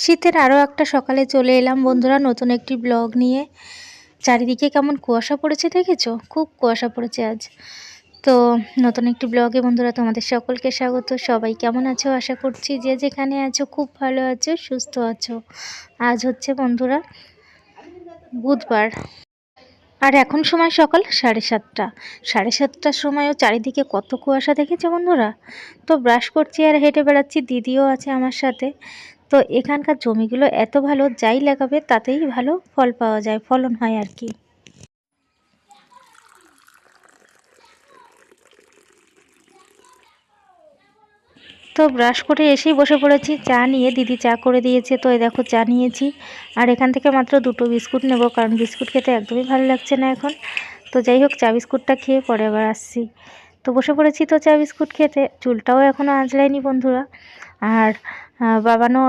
শীতের আরও একটা সকালে চলে এলাম। বন্ধুরা, নতুন একটি ব্লগ নিয়ে। চারিদিকে কেমন কুয়াশা পড়েছে দেখেছ? খুব কুয়াশা পড়েছে আজ। তো নতুন একটি ব্লগে বন্ধুরা, তোমাদের সকলকে স্বাগত। সবাই কেমন আছো? আশা করছি যে যেখানে আছো, খুব ভালো আছো, সুস্থ আছো। আজ হচ্ছে বন্ধুরা, বুধবার। আর এখন সময় সকাল সাড়ে সাতটা। সাড়ে সাতটার সময়ও চারিদিকে কত কুয়াশা দেখেছে বন্ধুরা? তো ব্রাশ করছি আর হেঁটে বেড়াচ্ছি, দিদিও আছে আমার সাথে। তো এখানকার জমিগুলো এত ভালো, যাই লাগাবে তাতেই ভালো ফল পাওয়া যায়, ফলন হয় আর কি। তো ব্রাশ করে এসেই বসে পড়েছি, চা নিয়ে দিদি চা করে দিয়েছে, তো দেখো চা নিয়েছি। আর এখান থেকে মাত্র দুটো বিস্কুট নেব, কারণ বিস্কুট খেতে একদমই ভালো লাগছে না এখন। তো যাই হোক, চা বিস্কুটটা খেয়ে পরে আবার আসছি। তো বসে পড়েছি তো চা বিস্কুট খেতে, চুলটাও এখনও আঁচড়ায়নি বন্ধুরা। আর বাবানও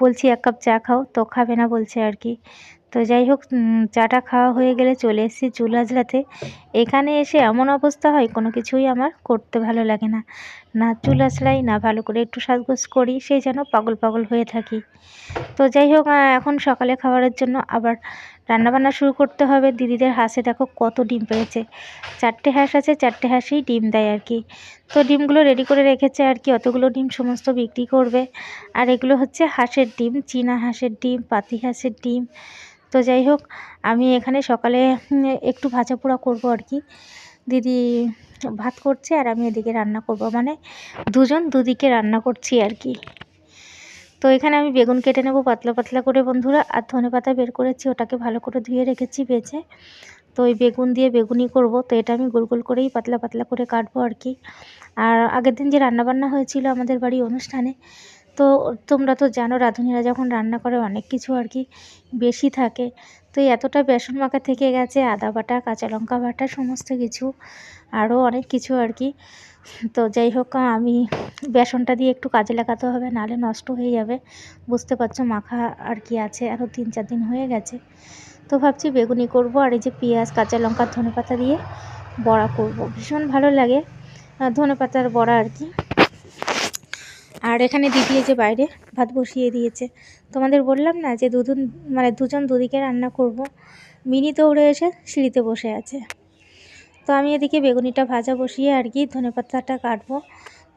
বলছি এক কাপ চা খাও, তো খাবে না বলছে আর কি। তো যাই হোক চাটা খাওয়া হয়ে গেলে চলে এসেছি চুল আজলাতে এখানে এসে এমন অবস্থা হয়, কোনো কিছুই আমার করতে ভালো লাগে না। না চুল আঁচড়াই না ভালো করে একটু সাজগোজ করি, সেই যেন পাগল পাগল হয়ে থাকি। তো যাই হোক এখন সকালে খাবারের জন্য আবার রান্নাবান্না শুরু করতে হবে। দিদিদের হাঁসে দেখো কত ডিম পেয়েছে। চারটে হাঁস আছে, চারটে হাঁসেই ডিম দেয় আর কি। তো ডিমগুলো রেডি করে রেখেছে আর কি, অতগুলো ডিম সমস্ত বিক্রি করবে। আর এগুলো হচ্ছে হাঁসের ডিম, চীনা হাঁসের ডিম, পাতি হাঁসের ডিম। তো যাই হোক, আমি এখানে সকালে একটু ভাজা পোড়া করব আর কি। দিদি ভাত করছে আর আমি এদিকে রান্না করব। মানে দুজন দুদিকে রান্না করছি আর কি। তো এখানে আমি বেগুন কেটে নেব পাতলা পাতলা করে বন্ধুরা, আর ধনে পাতা বের করেছি, ওটাকে ভালো করে ধুয়ে রেখেছি বেছে। তো ওই বেগুন দিয়ে বেগুনি করব, তো এটা আমি গোল গোল করেই পাতলা পাতলা করে কাটবো আর কি। আর আগের দিন যে রান্নাবান্না হয়েছিল আমাদের বাড়ি অনুষ্ঠানে তো তোমরা তো জানো রাঁধুনিরা যখন রান্না করে অনেক কিছু আর কি বেশি থাকে। তো এতটা বেসন মাখা থেকে গেছে আদা বাটা, কাঁচা লঙ্কা বাটা, সমস্ত কিছু, আরও অনেক কিছু আর কি। তো যাই হোক, আমি বেসনটা দিয়ে একটু কাজে লাগাতে হবে নাহলে নষ্ট হয়ে যাবে। বুঝতে পারছ মাখা আর কি আছে, আরও তিন চার দিন হয়ে গেছে। তো ভাবছি বেগুনি করব আর এই যে পেঁয়াজ, কাঁচা লঙ্কা ধনে পাতা দিয়ে বড়া করব। ভীষণ ভালো লাগে ধনে পাতার বড়া আর কি। আর এখানে দিদি যে বাইরে ভাত বসিয়ে দিয়েছে। তোমাদের বললাম না যে দুজন মানে দুজন দুদিকে রান্না করব। মিনি দৌড়ে এসে সিঁড়িতে বসে আছে। তো আমি এদিকে বেগুনিটা ভাজা বসিয়ে আর কি ধনে পাতাটা কাটবো।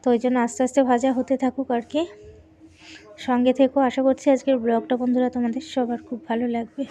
তো ওই জন্য আস্তে আস্তে ভাজা হতে থাকুক আর কি। সঙ্গে থেকেও আশা করছি আজকের ব্লগটা বন্ধুরা তোমাদের সবার খুব ভালো লাগবে।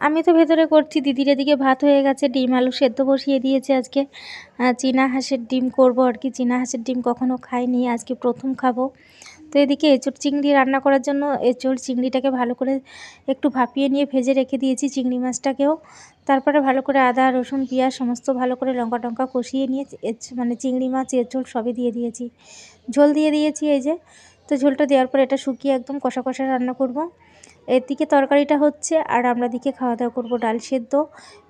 আমি তো ভেতরে করছি। দিদির এদিকে ভাত হয়ে গেছে, ডিম আলু সেদ্ধ বসিয়ে দিয়েছে আজকে। চীনা হাঁসের ডিম করব আর কি। চীনা হাঁসের ডিম কখনো খাইনি, আজকে প্রথম খাব। তো এদিকে এঁচড় চিংড়ি রান্না করার জন্য এঁচড় চিংড়িটাকে ভালো করে একটু ভাপিয়ে নিয়ে ভেজে রেখে দিয়েছি চিংড়ি মাছটাকেও। তারপরে ভালো করে আদা, রসুন, পেঁয়াজ সমস্ত ভালো করে লঙ্কা টঙ্কা কষিয়ে নিয়ে মানে চিংড়ি মাছ, এঁচড় সবই দিয়ে দিয়েছি। ঝোল দিয়ে দিয়েছি এই যে। তো ঝোলটা দেওয়ার পর এটা শুকিয়ে একদম কষা কষা রান্না করব। এদিকে তরকারিটা হচ্ছে, আর আমরা দিকে খাওয়া দাওয়া করব ডাল সেদ্ধ,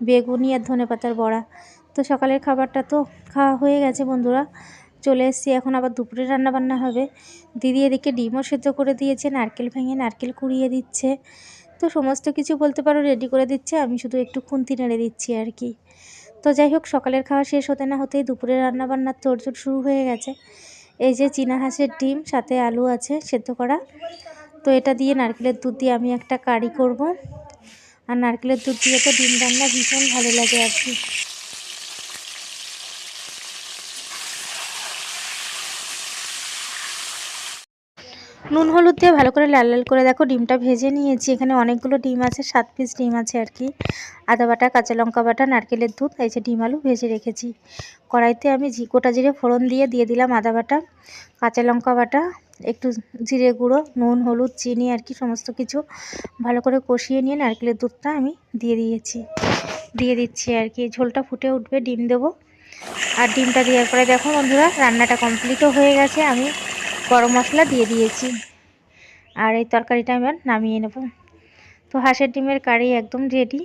বেগুনি আর ধনে পাতার বড়া। তো সকালের খাবারটা তো খাওয়া হয়ে গেছে বন্ধুরা। চলে এসেছি, এখন আবার দুপুরে রান্না বান্না হবে। দিদি এদিকে ডিমও সেদ্ধ করে দিয়েছে, নারকেল ভেঙে নারকেল কুড়িয়ে দিচ্ছে। তো সমস্ত কিছু বলতে পারো রেডি করে দিচ্ছে, আমি শুধু একটু খুন্তি নেড়ে দিচ্ছি আর কি। তো যাই হোক, সকালের খাওয়া শেষ হতে না হতেই দুপুরে রান্না বান্নার তোড়জোড় শুরু হয়ে গেছে। এই যে চীনা হাঁসের ডিম, সাথে আলু আছে সেদ্ধ করা। তো এটা দিয়ে নারকেলের দুধ দিয়ে আমি একটা কারি করব। আর নারকেলের দুধ দিয়ে তো ডিম রান্না ভীষণ ভালো লাগে আর কি। নুন, হলুদ দিয়ে ভালো করে লাল লাল করে দেখো ডিমটা ভেজে নিয়েছি। এখানে অনেকগুলো ডিম আছে, সাত পিস ডিম আছে আর কি। আদা বাটা, কাঁচা লঙ্কা বাটা, নারকেলের দুধ, এই যে ডিম আলু ভেজে রেখেছি। কড়াইতে আমি গোটা জিরে ফোড়ন দিয়ে দিয়ে দিলাম আদা বাটা, কাঁচা লঙ্কা বাটা একটু জিরে গুঁড়ো, নুন, হলুদ, চিনি আর কি সমস্ত কিছু ভালো করে কষিয়ে নিয়ে নারকেলের দুধটা আমি দিয়ে দিয়েছি। দিয়ে দিচ্ছি আর কি, ঝোলটা ফুটে উঠবে, ডিম দেবো। আর ডিমটা দেওয়ার পরে দেখো বন্ধুরা, রান্নাটা কমপ্লিটও হয়ে গেছে, আমি গরম মশলা দিয়ে দিয়েছি। আর এই তরকারিটা আমি আর নামিয়ে নেব। তো হাঁসের ডিমের কারি একদম রেডি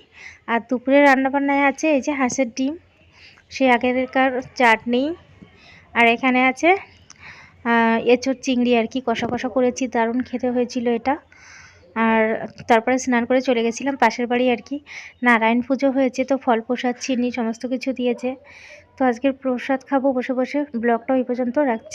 আর দুপুরে রান্নাবান্নায় আছে এই যে হাঁসের ডিম, সে আগেরকার চাটনি। আর এখানে আছে এঁচোর চিংড়ি আর কি কষা কষা করেছি, দারুণ খেতে হয়েছিল এটা। আর তারপরে স্নান করে চলে গেছিলাম পাশের বাড়ি আর কি। নারায়ণ পুজো হয়েছে তো ফল প্রসাদ, চিনি সমস্ত কিছু দিয়েছে। তো আজকের প্রসাদ খাব বসে বসে ব্লগটা ওই পর্যন্ত রাখছি।